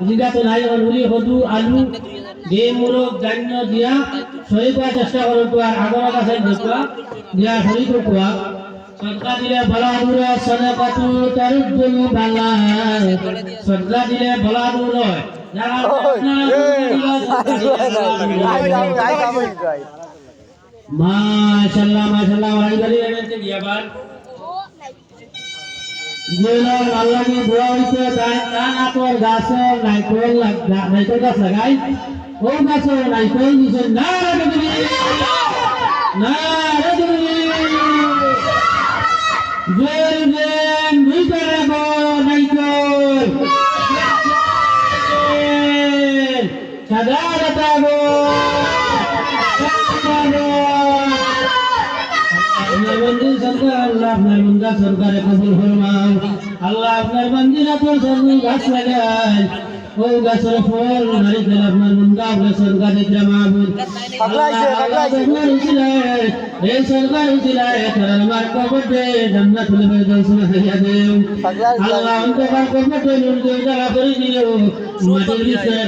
জিগা তো নাই উলি হদু আলু দিয়ে মুরগ জান্য দিয়া সহি করার চেষ্টা করো তো আর আগর কাছে দেখবা দিয়া সহি কোয়া সদকা দিলে বলা দূর সদকাতু তারুদ্দুল বালা সদকা দিলে বলা দূর যারা মাশাআল্লাহ মাশাআল্লাহ ওই গলি এনে দিয়া বার যেলাম আল্লাহ কি দোয়া হইতে দান দান আপর গাছ নাইকল নাইকল গাছ লাগাই। ও গাছ নাইকল দিছে, না রে তুমি না আপনার বন্ধু সরকার আল্লাহ আপনার বন্ধা সরকারে কবুল ফরমাও আল্লাহ আপনার বন্দিরা তো সবুজ গাছ লাগাই ও গাছের ফল নারিকেল আপনার বন্ধা আপনার সরকারে জামাবুল। এই সরকার উচিলায় তার আমার কবটে জান্নাত লবে দর্শন হারিয়া দেও। আল্লাহ অন্তকার কবটে নুর দেও জায়গা করে দিও। মাটির ভিতরে